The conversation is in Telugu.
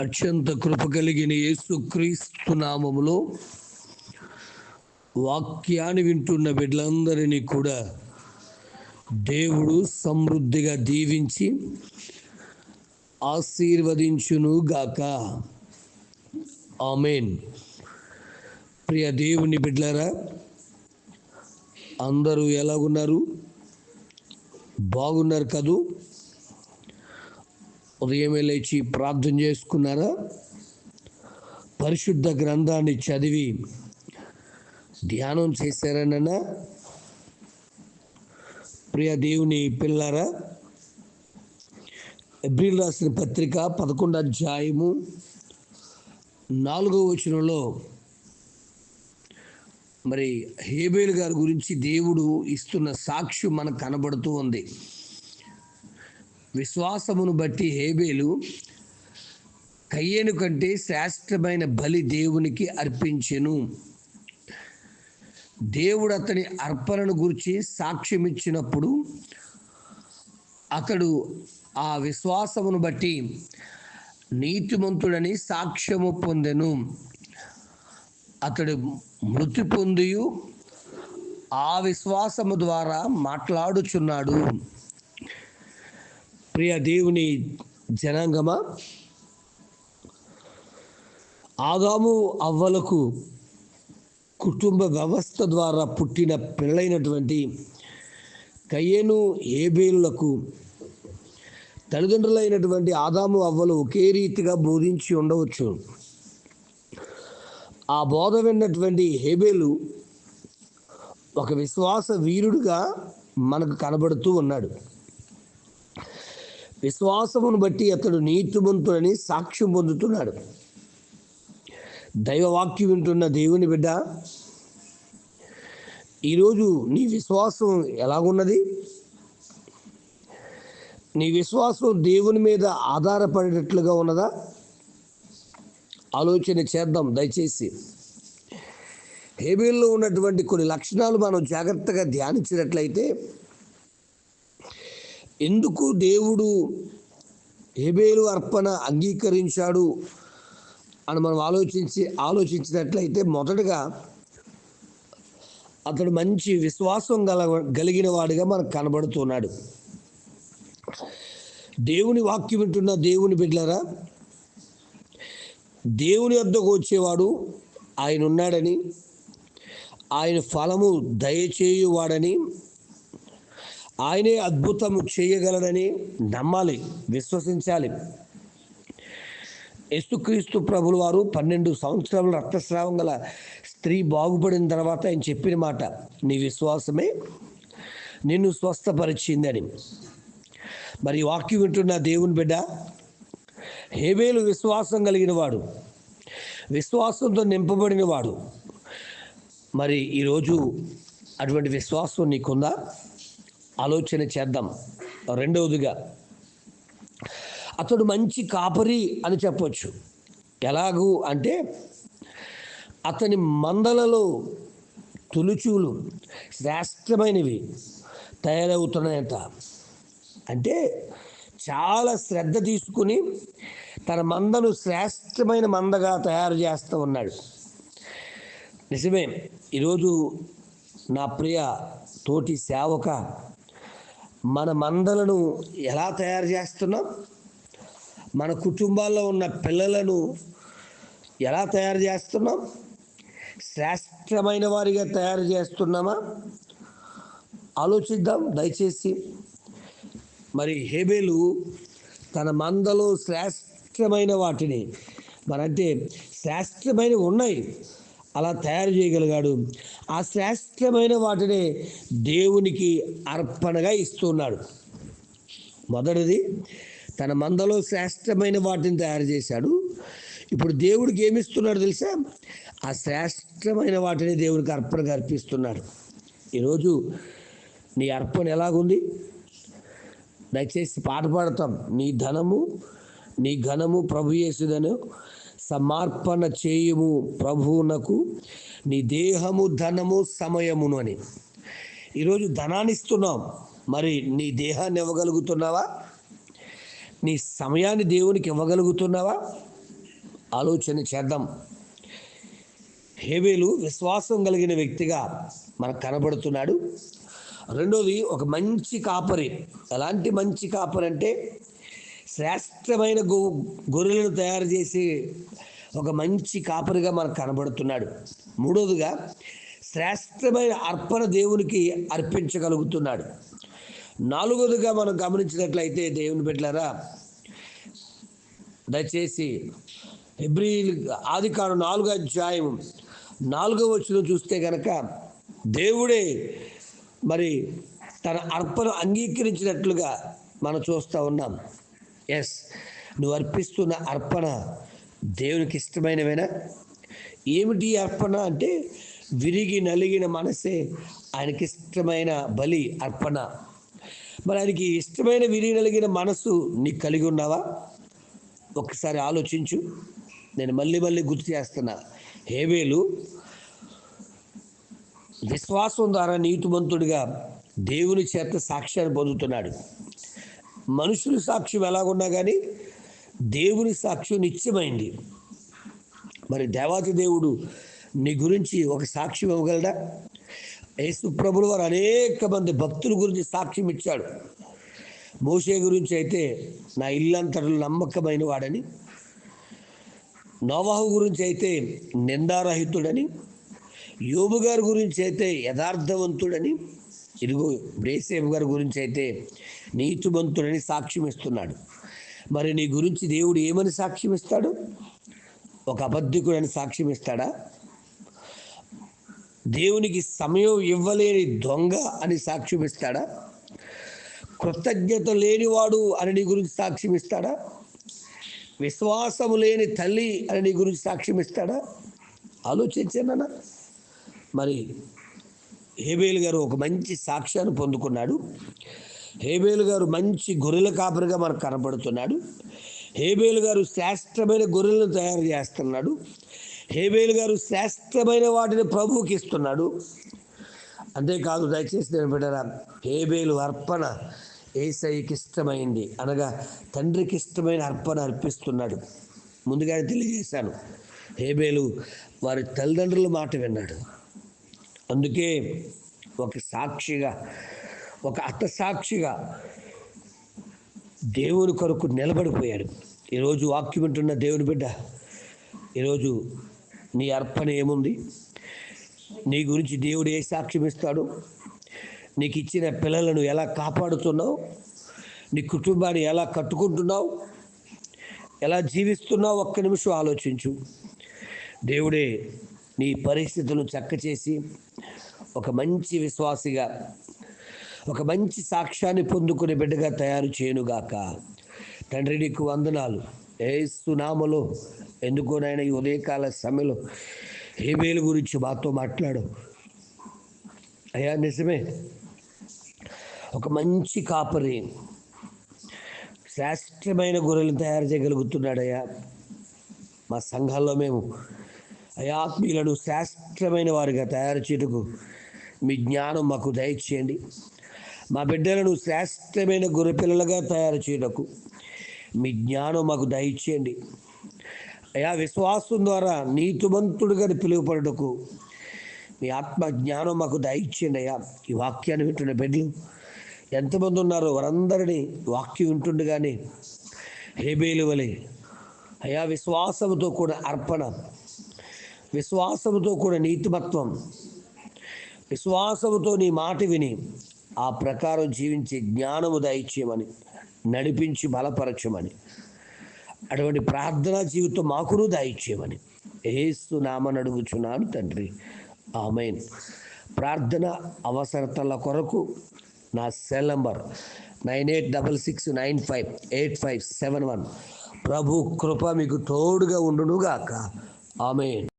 అత్యంత కృప కలిగిన యేసుక్రీస్తు నామములో వాక్యాన్ని వింటున్న బిడ్డలందరినీ కూడా దేవుడు సమృద్ధిగా దీవించి ఆశీర్వదించును గాక. ఆమెన్. ప్రియ దేవుని బిడ్డలారా అందరూ ఎలాగున్నారు? బాగున్నారు కదూ? ఉదయమే లేచి ప్రార్థన చేసుకున్నారా? పరిశుద్ధ గ్రంథాన్ని చదివి ధ్యానం చేశారనన్నా ప్రియ దేవుని పిల్లారా ఎబ్రిల్ రాసిన పత్రిక పదకొండు అధ్యాయము నాలుగో వచనంలో మరి హేబేల్ గారి గురించి దేవుడు ఇస్తున్న సాక్ష్యం మనకు కనబడుతూ ఉంది. విశ్వాసమును బట్టి హేబేలు కయ్యేను కంటే శ్రేష్టమైన బలి దేవునికి అర్పించెను. దేవుడు అతని అర్పణను గురించి సాక్ష్యం ఇచ్చినప్పుడు అతడు ఆ విశ్వాసమును బట్టి నీతిమంతుడని సాక్ష్యము పొందెను. అతడు మృతి పొందియు ఆ విశ్వాసము ద్వారా మాట్లాడుచున్నాడు. ప్రియ దేవుని జనాంగమా? ఆదాము అవ్వలకు కుటుంబ వ్యవస్థ ద్వారా పుట్టిన పిల్లైనటువంటి కయ్యేను ఏబేలులకు తల్లిదండ్రులైనటువంటి ఆదాము అవ్వలు ఒకే రీతిగా బోధించి ఉండవచ్చు. ఆ బోధ విన్నటువంటి హేబేలు ఒక విశ్వాస వీరుడుగా మనకు కనబడుతూ ఉన్నాడు. విశ్వాసమును బట్టి అతడు నీతిమంతుడని సాక్ష్యం పొందుతున్నాడు. దైవవాక్యం వింటున్న దేవుని బిడ్డ ఈరోజు నీ విశ్వాసం ఎలాగున్నది? నీ విశ్వాసం దేవుని మీద ఆధారపడేటట్లుగా ఉన్నదా? ఆలోచన చేద్దాం దయచేసి. హేబీల్లో ఉన్నటువంటి కొన్ని లక్షణాలు మనం జాగ్రత్తగా ధ్యానించినట్లయితే ఎందుకు దేవుడు హేబేలు అర్పణ అంగీకరించాడు అని మనం ఆలోచించి ఆలోచించినట్లయితే మొదటగా అతడు మంచి విశ్వాసం గల కలిగిన వాడిగా మనకు కనబడుతున్నాడు. దేవుని వాక్యం వింటున్న దేవుని బిడ్డలరా దేవుని వద్దకు వచ్చేవాడు ఆయన ఉన్నాడని ఆయన ఫలము దయచేయువాడని ఆయనే అద్భుతము చేయగలడని నమ్మాలి విశ్వసించాలి. యేసుక్రీస్తు ప్రభుల వారు పన్నెండు సంవత్సరాల రక్తస్రావం గల స్త్రీ బాగుపడిన తర్వాత ఆయన చెప్పిన మాట నీ విశ్వాసమే నిన్ను స్వస్థపరిచిందని. మరి వాక్యం వింటున్న దేవుని బిడ్డ హేవేలు విశ్వాసం కలిగిన వాడు విశ్వాసంతో నింపబడిన వాడు. మరి ఈరోజు అటువంటి విశ్వాసం నీకుందా? ఆలోచన చేద్దాం. రెండవదిగా అతడు మంచి కాపరి అని చెప్పొచ్చు. ఎలాగూ అంటే అతని మందలలో తులుచూలు శ్రేష్టమైనవి తయారవుతున్నాయట. అంటే చాలా శ్రద్ధ తీసుకుని తన మందను శ్రేష్టమైన మందగా తయారు చేస్తూ ఉన్నాడు. నిజమే ఈరోజు నా ప్రియ తోటి సేవక మన మందలను ఎలా తయారు చేస్తున్నాం? మన కుటుంబాల్లో ఉన్న పిల్లలను ఎలా తయారు చేస్తున్నాం? శ్రేష్టమైన వారిగా తయారు చేస్తున్నామా? ఆలోచిద్దాం. దయచేసి మరి హేబేలు తన మందలో శ్రేష్టమైన వాటిని మరంటే శ్రేష్టమైన ఉన్నాయి. అలా తయారు చేయగలిగాడు. ఆ శ్రేష్టమైన వాటిని దేవునికి అర్పణగా ఇస్తున్నాడు మొదటిది తన మందలో శ్రేష్టమైన వాటిని తయారు చేశాడు. ఇప్పుడు దేవుడికి ఏమిస్తున్నాడు తెలుసా? ఆ శ్రేష్టమైన వాటిని దేవునికి అర్పణగా అర్పిస్తున్నాడు. ఈరోజు నీ అర్పణ ఎలాగుంది? దయచేసి పాట పాడతాం. నీ ధనము నీ ఘనము ప్రభు చేసేదను సమర్పణ చేయుము ప్రభువునకు నీ దేహము ధనము సమయమును అని. ఈరోజు ధనాన్ని ఇస్తున్నాం. మరి నీ దేహాన్ని ఇవ్వగలుగుతున్నావా? నీ సమయాన్ని దేవునికి ఇవ్వగలుగుతున్నావా? ఆలోచన చేద్దాం. హేవేలు విశ్వాసం కలిగిన వ్యక్తిగా మనకు కనబడుతున్నాడు. రెండోది ఒక మంచి కాపరి. ఎలాంటి మంచి కాపరి అంటే శ్రేష్టమైన గో గొర్రెలను తయారు చేసి ఒక మంచి కాపరిగా మనకు కనబడుతున్నాడు. మూడోదిగా శ్రేష్టమైన అర్పణ దేవునికి అర్పించగలుగుతున్నాడు. నాలుగోదిగా మనం గమనించినట్లయితే దేవుని బిడ్డలారా దయచేసి ఫిబ్రిల్ ఆది కాను నాలుగో అధ్యాయం నాలుగో వచ్చిన చూస్తే గనక దేవుడే మరి తన అర్పణ అంగీకరించినట్లుగా మనం చూస్తూ ఉన్నాం. ఎస్ నువ్వు అర్పిస్తున్న అర్పణ దేవునికి ఇష్టమైనవేనా? ఏమిటి అర్పణ అంటే విరిగి నలిగిన మనసే ఆయనకి ఇష్టమైన బలి అర్పణ. మరి ఆయనకి ఇష్టమైన విరిగి నలిగిన మనసు నీకు కలిగి ఉన్నావా? ఒకసారి ఆలోచించు. నేను మళ్ళీ మళ్ళీ గుర్తు చేస్తున్నా. హేవేలు విశ్వాసం ద్వారా నీతిమంతుడిగా దేవుని చేత సాక్ష్యాన్ని పొందుతున్నాడు. మనుషుల సాక్ష్యం ఎలాగున్నా కానీ దేవుని సాక్ష్యం నిత్యమైంది మరి దేవాతి దేవుడు నీ గురించి ఒక సాక్ష్యం ఇవ్వగలడా? యేసు వారు అనేక మంది భక్తుల గురించి సాక్ష్యం ఇచ్చాడు. మోషే గురించి అయితే నా ఇల్లంతటలు నమ్మకమైన వాడని నోవాహు గురించి అయితే నిందారహితుడని యోబు గారి గురించి అయితే యథార్థవంతుడని ఇదిగో బ్రేసేపు గారి గురించి అయితే నీతిమంతుడని సాక్ష్యం ఇస్తున్నాడు. మరి నీ గురించి దేవుడు ఏమని సాక్ష్యం ఇస్తాడు? ఒక అబద్ధికుడని సాక్ష్యం ఇస్తాడా? దేవునికి సమయం ఇవ్వలేని దొంగ అని సాక్ష్యం ఇస్తాడా? కృతజ్ఞత లేనివాడు అని నీ గురించి సాక్ష్యం ఇస్తాడా? విశ్వాసము లేని తల్లి అని నీ గురించి సాక్ష్యం ఇస్తాడా? ఆలోచించానన్నా మరి హేబేలు గారు ఒక మంచి సాక్ష్యాన్ని పొందుకున్నాడు. హేబేలు గారు మంచి గొర్రెల కాపరిగా మనకు కనబడుతున్నాడు. హేబేలు గారు శ్రేష్టమైన గొర్రెలను తయారు చేస్తున్నాడు. హేబేలు గారు శ్రేష్టమైన వాటిని ప్రభువుకి ఇస్తున్నాడు. అంతేకాదు దయచేసి నేను పెట్టారా హేబేలు అర్పణ ఏసైకి ఇష్టమైంది అనగా తండ్రికి ఇష్టమైన అర్పణ అర్పిస్తున్నాడు. ముందుగానే తెలియజేశాను. హేబేలు వారి తల్లిదండ్రుల మాట విన్నాడు. అందుకే ఒక సాక్షిగా ఒక అత్తసాక్షిగా దేవుని కొరకు నిలబడిపోయాడు. ఈరోజు వాక్యం ఉంటున్న దేవుని బిడ్డ ఈరోజు నీ అర్పణ ఏముంది? నీ గురించి దేవుడు ఏ సాక్ష్యం ఇస్తాడు? నీకు ఇచ్చిన పిల్లలను ఎలా కాపాడుతున్నావు? నీ కుటుంబాన్ని ఎలా కట్టుకుంటున్నావు? ఎలా జీవిస్తున్నావు? ఒక్క నిమిషం ఆలోచించు. దేవుడే నీ పరిస్థితులను చక్క చేసి ఒక మంచి విశ్వాసిగా ఒక మంచి సాక్ష్యాన్ని పొందుకునే బిడ్డగా తయారు చేయనుగాక. తండ్రి నీకు వందనాలు. ఏసునామలో ఎందుకోనైనా ఈ ఉదయకాల సమయంలో హేబేలు గురించి మాతో మాట్లాడు. అయ్యా నిజమే. ఒక మంచి కాపరి శ్రేష్టమైన గొర్రెలు తయారు చేయగలుగుతున్నాడయ్యా. మా సంఘాల్లో మేము అయ్యా ఆత్మీయులను శ్రేష్టమైన వారిగా తయారు చేయటకు మీ జ్ఞానం మాకు దయచేయండి. మా బిడ్డలను శ్రేష్టమైన గొర్రె పిల్లలుగా తయారు చేయటకు మీ జ్ఞానం మాకు దయచేయండి. అయా విశ్వాసం ద్వారా నీతిమంతుడిగా పిలువపడటకు మీ ఆత్మ జ్ఞానం మాకు దయచేయండి అయ్యా. ఈ వాక్యాన్ని వింటున్న బిడ్డలు ఎంతమంది ఉన్నారో వారందరినీ వాక్యం వింటుండగానే హేబేలు వలె అయా విశ్వాసముతో కూడా అర్పణ విశ్వాసముతో కూడా నీతిమత్వం విశ్వాసముతో నీ మాట విని ఆ ప్రకారం జీవించే జ్ఞానము దయచేయమని నడిపించి బలపరచమని అటువంటి ప్రార్థనా జీవితం మాకును దాయిచ్చేయమని ఏసు నామని అడుగుచున్నాను తండ్రి. ఆమెన్. ప్రార్థన అవసరతల కొరకు నా cell number nine eight double six nine five eight five seven one. ప్రభు కృప మీకు తోడుగా ఉండునుగాక. ఆమెన్.